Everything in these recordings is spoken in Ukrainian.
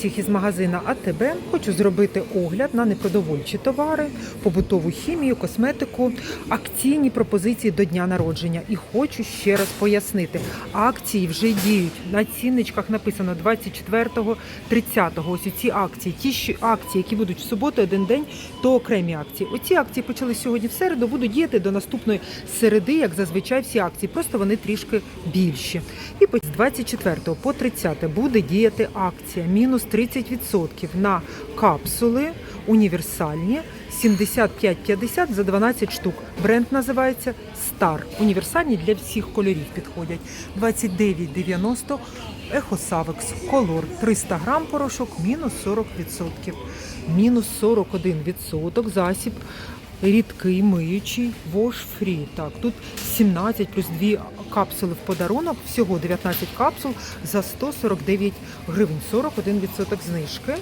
всіх із магазина АТБ. Хочу зробити огляд на непродовольчі товари, побутову хімію, косметику, акційні пропозиції до дня народження. І хочу ще раз пояснити, акції вже діють. На цінничках написано 24-го, 30-го. Ось ці акції. Ті що акції, які будуть в суботу, один день, то окремі акції. Оці акції почали сьогодні в середу, будуть діяти до наступної середи, як зазвичай всі акції. Просто вони трішки більші. І з 24 по 30 буде діяти акція мінус 30% на капсули універсальні 75,50 за 12 штук. Бренд називається Star. Універсальні для всіх кольорів підходять. 29,90 Ехосавекс Колор 300 грам порошок мінус 40%. Мінус 41% засіб рідкий миючий Wash Free. Так, тут 17 плюс 2 капсули в подарунок, всього 19 капсул за 149 гривень, 41% знижки.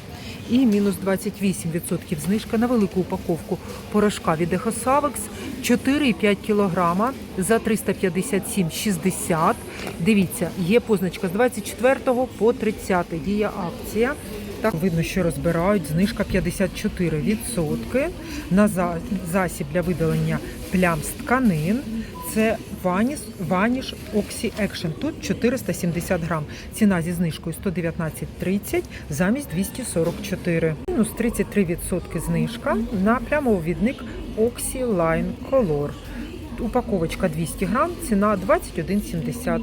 І мінус 28% знижка на велику упаковку порошка від Ехосавекс 4,5 кг за 357,60. Дивіться, є позначка з 24 по 30 діє акція. Так видно, що розбирають знижка 54% на засіб для видалення плям з тканин. Це Vanish, Vanish Oxy Action. Тут 470 грам. Ціна зі знижкою 119,30 замість 244. Мінус 33% знижка на плямовідник Oxy Line Color. Упаковочка 200 грам, ціна 21,70.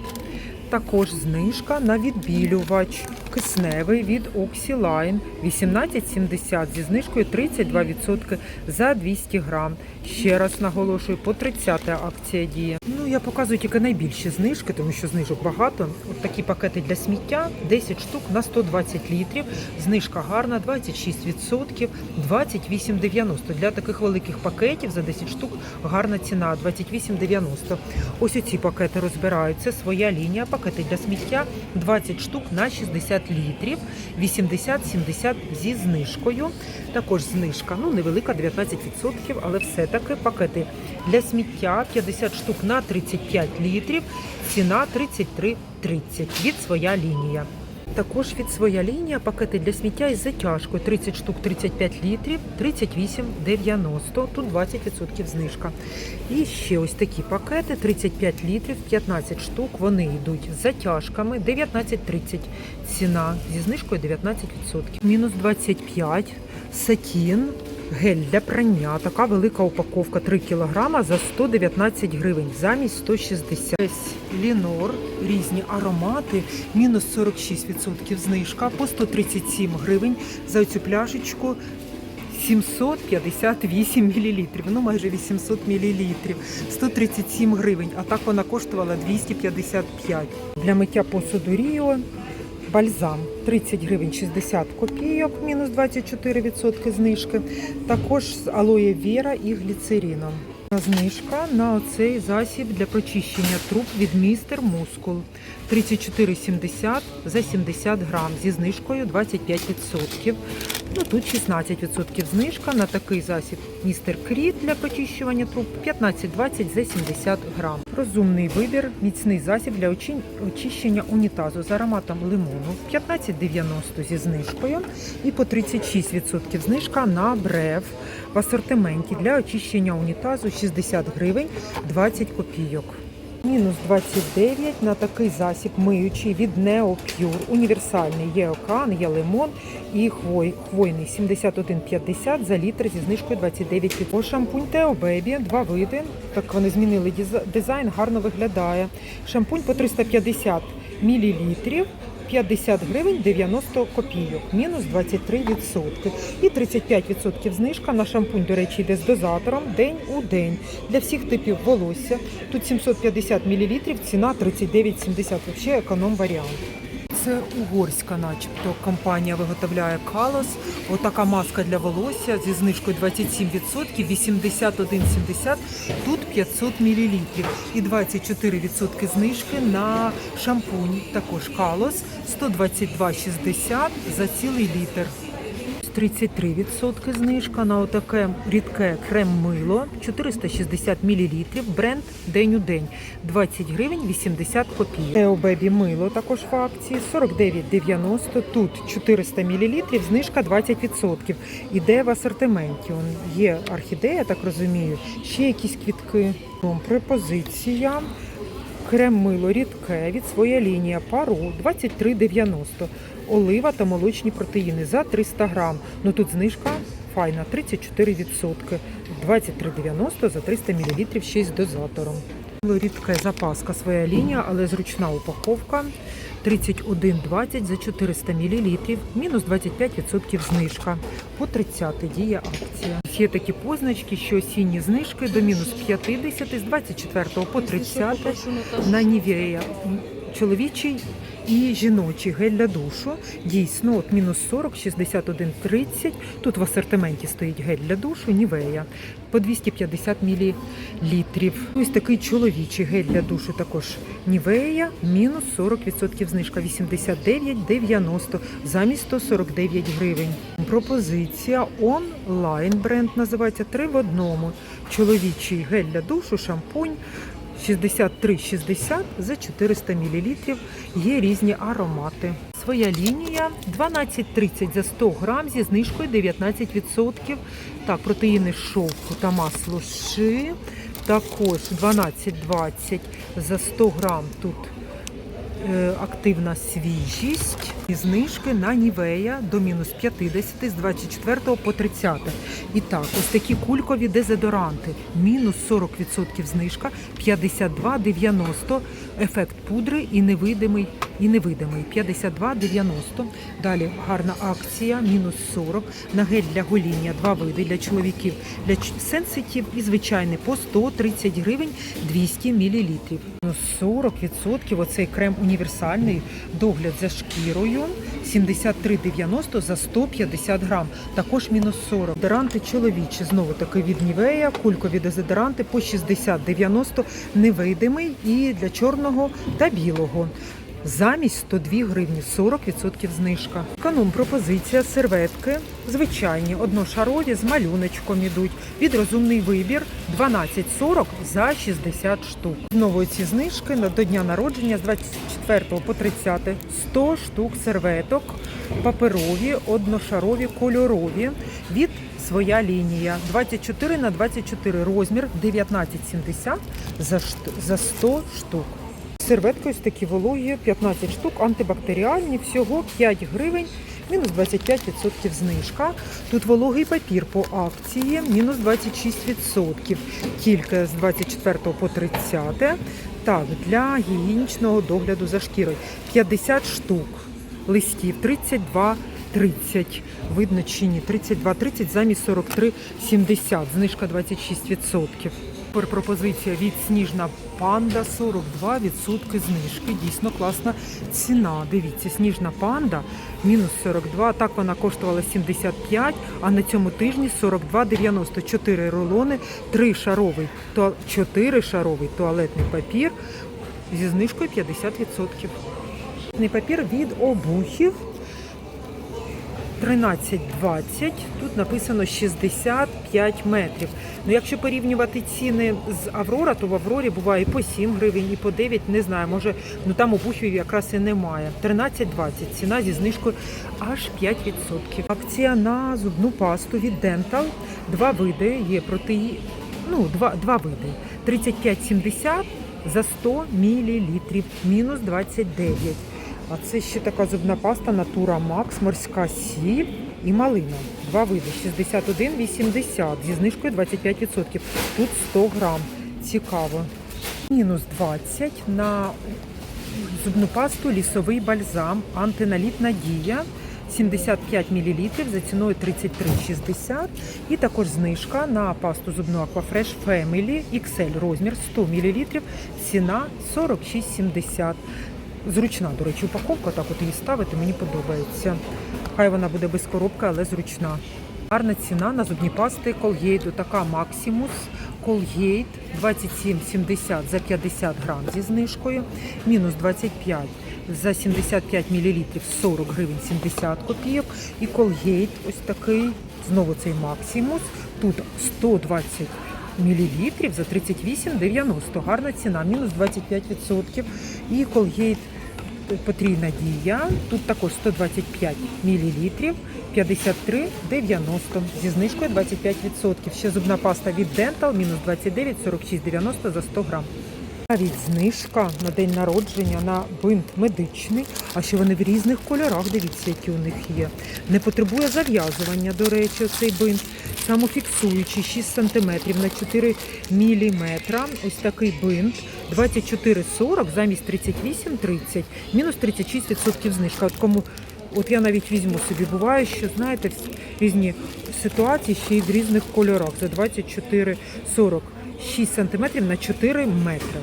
Також знижка на відбілювач кисневий від Oxyline 18,70 зі знижкою 32% за 200 грам. Ще раз наголошую, по 30 акція діє. Ну, я показую тільки найбільші знижки, тому що знижок багато. От такі пакети для сміття 10 штук на 120 літрів. Знижка гарна, 26%, 28,90. Для таких великих пакетів за 10 штук гарна ціна 28,90. Ось оці пакети розбирають. Це своя лінія. Пакети для сміття 20 штук на 60 літрів, 80-70 зі знижкою. Також знижка, ну невелика, 19%, але все-таки пакети для сміття 50 штук на 35 літрів, ціна 33,30 від своя лінія. Також від своя лінія пакети для сміття із затяжкою 30 штук 35 літрів, 38,90. Тут 20% знижка. І ще ось такі пакети 35 літрів, 15 штук. Вони йдуть з затяжками 19,30. Ціна зі знижкою 19%. Мінус 25. Сатін. Гель для прання. Така велика упаковка 3 кг за 119 гривень, замість 160. Ось Лінор, різні аромати, мінус 46% знижка по 137 гривень за цю пляшечку. 758 мл, ну майже 800 мл, 137 гривень, а так вона коштувала 255. Для миття посуду Ріо бальзам 30 гривень 60 копійок, мінус 24% знижки. Також з алоє віра і гліцерином. Знижка на оцей засіб для прочищення труб від містер Мускул 34,70 за 70 грам зі знижкою 25%. Ну тут 16% знижка на такий засіб містер Кріт для прочищування труб 15,20 за 70 грам. Розумний вибір, міцний засіб для очищення унітазу з ароматом лимону 15,90 зі знижкою і по 36% знижка на брев в асортименті для очищення унітазу 60 гривень 20 копійок. Мінус 29 на такий засіб миючий від Neo Pure. Універсальний є окан, є лимон і хвой, хвойний 71,50 за літр зі знижкою 29 По шампунь Тео Бебі, два види. Так вони змінили диза- дизайн, гарно виглядає. Шампунь по 350 мл. 50 гривень 90 копійок, мінус 23%. І 35% знижка на шампунь, до речі, йде з дозатором день у день. Для всіх типів волосся. Тут 750 мл, ціна 39,70. Взагалі економ варіант. Це угорська, начебто, компанія виготовляє калос. Отака маска для волосся зі знижкою 27%, 81,70, тут 500 мл. І 24% знижки на шампунь. Також калос 122,60 за цілий літр. 33% знижка на отаке рідке крем-мило 460 мл, бренд День у день 20 гривень 80 копійок. Ео Бебі мило також в акції 49,90. Тут 400 мл, знижка 20%. Іде в асортименті. Є орхідея, так розумію, ще якісь квітки. Препозиція. Крем-мило рідке від своя лінія пару 23,90. Олива та молочні протеїни за 300 грам. Ну тут знижка файна 34%. 23,90 за 300 мл ще й з дозатором. Рідке запаска своя лінія, але зручна упаковка. 31,20 за 400 мл, мінус 25% знижка. По 30 діє акція. Є такі позначки, що осінні знижки до мінус 50 з 24 по 30 на Нівея. Чоловічий і жіночий гель для душу. Дійсно, от мінус 40, 61, 30. Тут в асортименті стоїть гель для душу, Нівея по 250 мл. Ось такий чоловічий гель для душу також Нівея, мінус 40% знижка 89,90 замість 149 гривень. Пропозиція онлайн бренд називається 3 в одному. Чоловічий гель для душу, шампунь 63,60 за 400 мл. Є різні аромати. Своя лінія 12,30 за 100 грам зі знижкою 19%. Так, протеїни шовку та масло ши. Також 12,20 за 100 грам тут е, активна свіжість. І знижки на Нівея до мінус 50 з 24 по 30. І так, ось такі кулькові дезодоранти. Мінус 40% знижка, 52,90. Ефект пудри і невидимий, і невидимий. 52,90. Далі гарна акція, мінус 40. На гель для гоління, два види для чоловіків, для сенситів і звичайний по 130 гривень 200 мл. Мінус 40% оцей крем універсальний, догляд за шкірою. 73,90 за 150 грам. Також мінус 40. Дезодоранти чоловічі, знову таки від Нівея, кулькові дезодоранти по 60,90 невидимий і для чорного та білого. Замість 102 гривні 40% знижка. Економ пропозиція серветки звичайні, одношарові з малюночком ідуть. Від розумний вибір 12,40 за 60 штук. Знову ці знижки до дня народження з 24 по 30 100 штук серветок, паперові, одношарові, кольорові від своя лінія 24 на 24 розмір 19,70 за 100 штук. Серветки ось такі вологі, 15 штук, антибактеріальні, всього 5 гривень, мінус 25% знижка. Тут вологий папір по акції, мінус 26%, тільки з 24 по 30. Так, для гігієнічного догляду за шкірою 50 штук листів, 32 30. Видно чи ні, 32,30 замість 43,70, знижка 26%. Тепер пропозиція від Сніжна панда 42% знижки. Дійсно класна ціна. Дивіться, Сніжна панда мінус 42. Так вона коштувала 75, а на цьому тижні 42,90. 4 рулони, 3 шаровий, 4 шаровий туалетний папір зі знижкою 50%. Туалетний папір від обухів 13,20. Тут написано 65 метрів. Ну, якщо порівнювати ціни з Аврора, то в Аврорі буває і по 7 гривень, і по 9, не знаю, може, ну там обухів якраз і немає. 13,20. Ціна зі знижкою аж 5%. Акція на зубну пасту від Dental. Два види є протеї... ну, два, два види. 35,70 за 100 мл, мінус 29. А це ще така зубна паста Natura Max, морська сіль і малина. Два види 61,80 зі знижкою 25%. Тут 100 грам. Цікаво. Мінус 20 на зубну пасту лісовий бальзам, антиналітна дія. 75 мл за ціною 33,60 і також знижка на пасту зубну Aquafresh Family XL розмір 100 мл, ціна 46,70. Зручна, до речі, упаковка, так от її ставити, мені подобається. Хай вона буде без коробки, але зручна. Гарна ціна на зубні пасти Colgate, така Maximus Colgate 27,70 за 50 грам зі знижкою, мінус 25 за 75 мл 40 гривень 70 копійок. І Colgate ось такий, знову цей Максимус. Тут 120 мл за 38,90. Гарна ціна, мінус 25%. І Colgate потрійна дія. Тут також 125 мл 53,90 зі знижкою 25%. Ще зубна паста від Dental, мінус 29, 46,90 за 100 грам. Навіть знижка на день народження на бинт медичний, а ще вони в різних кольорах. Дивіться, які у них є. Не потребує зав'язування, до речі, цей бинт. Самофіксуючий 6 см на 4 мм. Ось такий бинт 24,40 замість 38,30, мінус 36% знижка. От кому От я навіть візьму собі. Буває, що знаєте, різні ситуації ще й в різних кольорах. За 24,40. 6 см на 4 метри.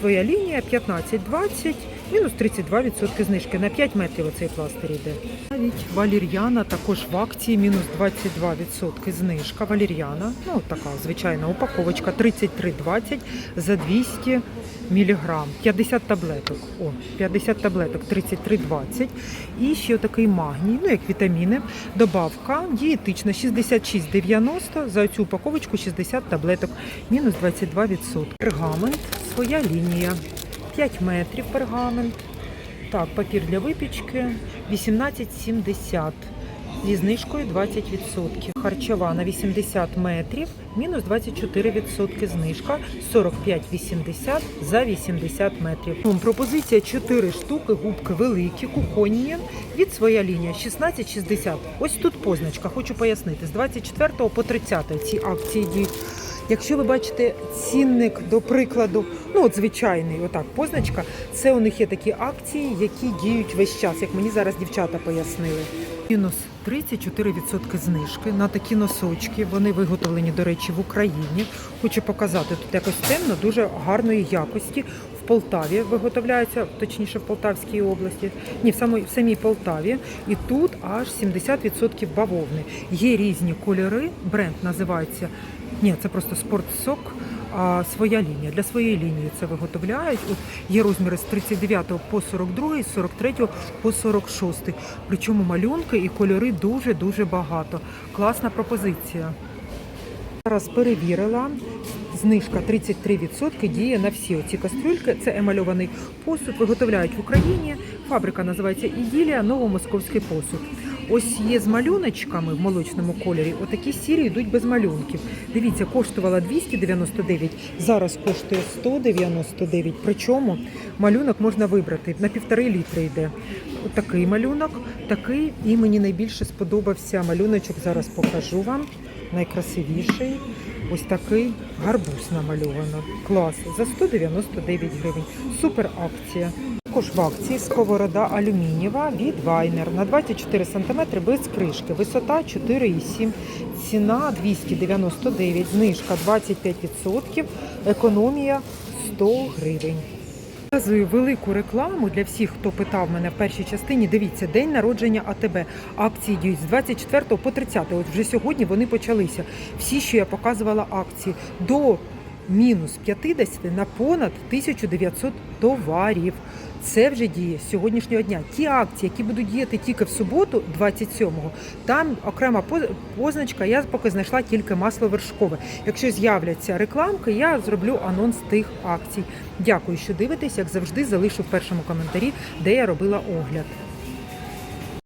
Своя лінія 15-20, мінус 32% знижки. На 5 метрів оцей пластир йде. Навіть валір'яна також в акції мінус 22% знижка. Валір'яна, ну така звичайна упаковочка 33,20 за 200 міліграм. 50 таблеток. О, 50 таблеток 33,20. І ще такий магній, ну як вітаміни. Добавка дієтична 66,90 за цю упаковочку 60 таблеток, мінус 22%. Пергамент, своя лінія. 5 метрів пергамент. Так, папір для випічки 18,70 зі знижкою 20%. Харчова на 80 метрів, мінус 24% знижка, 45,80 за 80 метрів. Пропозиція 4 штуки, губки великі, кухонні, від своя лінія 16,60. Ось тут позначка, хочу пояснити, з 24 по 30 ці акції діють. Якщо ви бачите цінник, до прикладу, ну от звичайний, отак, позначка, це у них є такі акції, які діють весь час, як мені зараз дівчата пояснили. Мінус 34% знижки на такі носочки. Вони виготовлені, до речі, в Україні. Хочу показати тут якось темно, дуже гарної якості. Полтаві виготовляються, точніше в Полтавській області, ні, в самій, в самій Полтаві. І тут аж 70% бавовни. Є різні кольори. Бренд називається. Ні, це просто спортсок. А своя лінія. Для своєї лінії це виготовляють. От є розміри з 39 по 42, з 43 по 46. Причому малюнки і кольори дуже-дуже багато. Класна пропозиція. Зараз перевірила. Знижка 33% діє на всі оці кастрюльки. Це емальований посуд. Виготовляють в Україні. Фабрика називається Іділія, новомосковський посуд. Ось є з малюночками в молочному кольорі. Отакі сірі йдуть без малюнків. Дивіться, коштувала 299, зараз коштує 199. Причому малюнок можна вибрати на півтори літри йде. Отакий малюнок, такий, і мені найбільше сподобався малюночок. Зараз покажу вам. Найкрасивіший. Ось такий гарбуз намальовано. Клас. За 199 гривень. Супер акція. Також в акції сковорода алюмінієва від Вайнер на 24 см без кришки. Висота 4,7. Ціна 299, знижка 25%, економія 100 гривень. Показую велику рекламу для всіх, хто питав мене в першій частині. Дивіться, день народження АТБ. Акції діють з 24 по 30. От вже сьогодні вони почалися. Всі, що я показувала акції, до мінус 50 на понад 1900 товарів. Це вже діє з сьогоднішнього дня. Ті акції, які будуть діяти тільки в суботу, 27-го, там окрема поз- позначка. Я поки знайшла тільки масло вершкове. Якщо з'являться рекламки, я зроблю анонс тих акцій. Дякую, що дивитесь. Як завжди, залишу в першому коментарі, де я робила огляд.